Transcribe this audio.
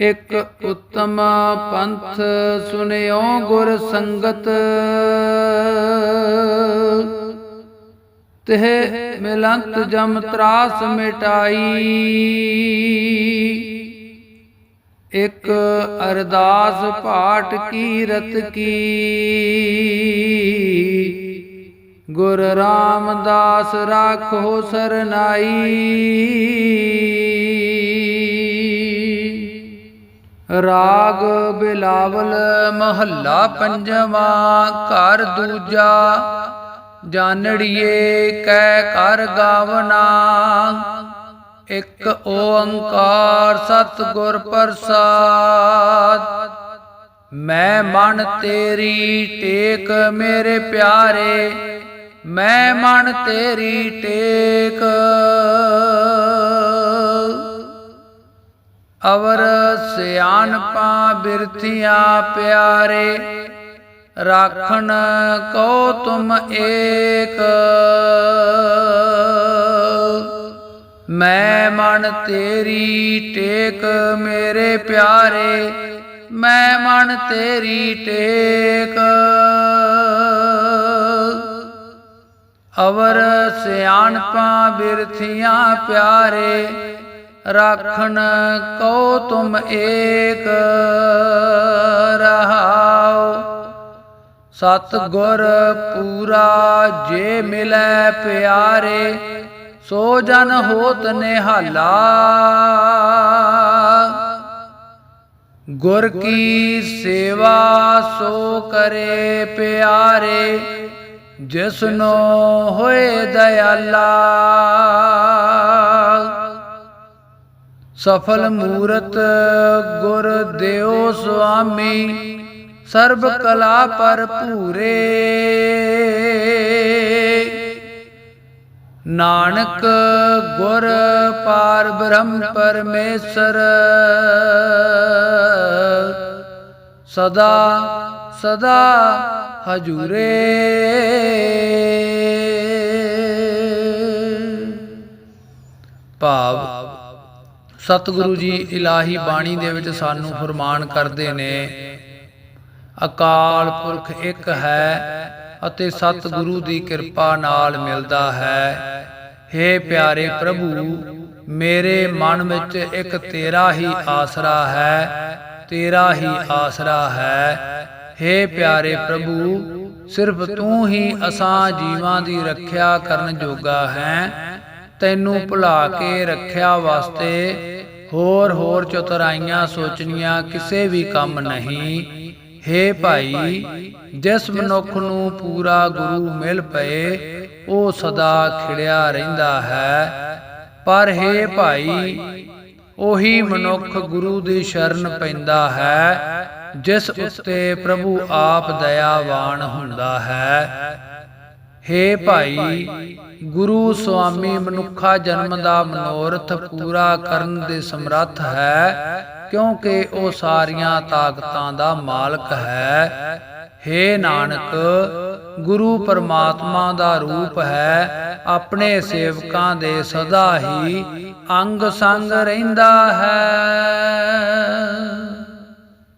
ਇਕ ਉਤਮ ਪੰਥ ਸੁਨਿਓ ਗੁਰ ਸੰਗਤ। ਤਿਹ ਮਿਲੰਤ ਜਮ ਤਰਾਸ ਮਿਟਾਈ। ਇਕ ਅਰਦਾਸ ਪਾਠ ਕੀਰਤ ਕੀ। ਗੁਰ ਰਾਮਦਾਸ ਰਾਖੋ ਸਰਨਾਈ। ਰਾਗ ਬਿਲਾਵਲ ਮਹੱਲਾ ਪੰਜਵਾਂ, ਘਰ ਦੂਜਾ ਜਾਣੜੀਏ ਕੈ ਕਰ ਗਾਵਨਾ ਇੱਕ ਓੰਕਾਰ ਸਤਿਗੁਰ ਪ੍ਰਸਾਦ। ਮੈਂ ਮਨ ਤੇਰੀ ਟੇਕ ਮੇਰੇ ਪਿਆਰੇ, ਮੈਂ ਮਨ ਤੇਰੀ ਟੇਕ। ਅਵਰ ਸਿਆਣਪਾਂ ਬਿਰਥੀਆਂ ਪਿਆਰੇ, ਰਾਖਣ ਕੋ ਤੁਮ ਏਕ। ਮੈਂ ਮਨ ਤੇਰੀ ਟੇਕ ਮੇਰੇ ਪਿਆਰੇ, ਮੈਂ ਮਨ ਤੇਰੀ ਟੇਕ। ਅਵਰ ਸਿਆਣਪਾਂ ਬਿਰਥੀਆਂ ਪਿਆਰੇ ਰਾਖਣ ਕੋ ਤੁਮ ਏਕ, ਰਹਾਉ। ਸਤ ਗੁਰ ਪੂਰਾ ਜੇ ਮਿਲੈ ਪਿਆਰੇ, ਸੋ ਜਨ ਹੋਤ ਨਿਹਾਲਾ। ਗੁਰ ਕੀ ਸੇਵਾ ਸੋ ਕਰੇ ਪਿਆਰੇ, ਜਿਸਨੋ ਹੋਏ ਦਇਆਲਾ। ਸਫਲ ਮੂਰਤ ਗੁਰ ਦਿਓ ਸੁਆਮੀ। ਸਰਬ ਕਲਾ ਭਰਪੂਰੇ ਨਾਨਕ ਗੁਰ ਪਾਰ ਬ੍ਰਹਮ ਪਰਮੇਸ਼ਰ। ਸਦਾ ਸਦਾ ਹਜੂਰੇ। ਭਾਵ ਸਤਿਗੁਰੂ ਜੀ ਇਲਾਹੀ ਬਾਣੀ ਦੇ ਵਿੱਚ ਸਾਨੂੰ ਫਰਮਾਨ ਕਰਦੇ ਨੇ ਅਕਾਲ ਪੁਰਖ ਇੱਕ ਹੈ ਅਤੇ ਸਤਿਗੁਰੂ ਦੀ ਕਿਰਪਾ ਨਾਲ ਮਿਲਦਾ ਹੈ। हे ਪਿਆਰੇ ਪ੍ਰਭੂ ਮੇਰੇ ਮਨ ਵਿੱਚ ਇੱਕ ਤੇਰਾ ਹੀ ਆਸਰਾ ਹੈ ਤੇਰਾ ਹੀ ਆਸਰਾ ਹੈ। हे ਪਿਆਰੇ ਪ੍ਰਭੂ ਸਿਰਫ ਤੂੰ ਹੀ ਅਸਾਂ ਜੀਵਾਂ ਦੀ ਰੱਖਿਆ ਕਰਨ ਜੋਗਾ ਹੈ। ਤੈਨੂੰ ਭੁਲਾ ਕੇ ਰੱਖਿਆ ਵਾਸਤੇ ਹੋਰ ਹੋਰ ਚਤੁਰਾਈਆਂ ਸੋਚਣੀਆਂ ਕਿਸੇ ਵੀ ਕੰਮ ਨਹੀਂ। ਹੇ ਭਾਈ, ਜਿਸ ਮਨੁੱਖ ਨੂੰ ਪੂਰਾ ਗੁਰੂ ਮਿਲ ਪਏ, ਉਹ ਸਦਾ ਖਿੜਿਆ ਰਹਿੰਦਾ ਹੈ। ਪਰ ਹੇ ਭਾਈ, ਉਹੀ ਮਨੁੱਖ ਗੁਰੂ ਦੀ ਸ਼ਰਨ ਪੈਂਦਾ ਹੈ, ਜਿਸ ਉੱਤੇ ਪ੍ਰਭੂ ਆਪ ਦਇਆਵਾਨ ਹੁੰਦਾ ਹੈ। ਹੇ ਭਾਈ, ਗੁਰੂ ਸੁਆਮੀ ਮਨੁੱਖਾ ਜਨਮ ਦਾ ਮਨੋਰਥ ਪੂਰਾ ਕਰਨ ਦੇ ਸਮਰੱਥ ਹੈ, ਕਿਉਂਕਿ ਉਹ ਸਾਰੀਆਂ ਤਾਕਤਾਂ ਦਾ ਮਾਲਕ ਹੈ। ਹੇ ਨਾਨਕ, ਗੁਰੂ ਪਰਮਾਤਮਾ ਦਾ ਰੂਪ ਹੈ, ਆਪਣੇ ਸੇਵਕਾਂ ਦੇ ਸਦਾ ਹੀ ਅੰਗ ਸੰਗ ਰਹਿੰਦਾ ਹੈ।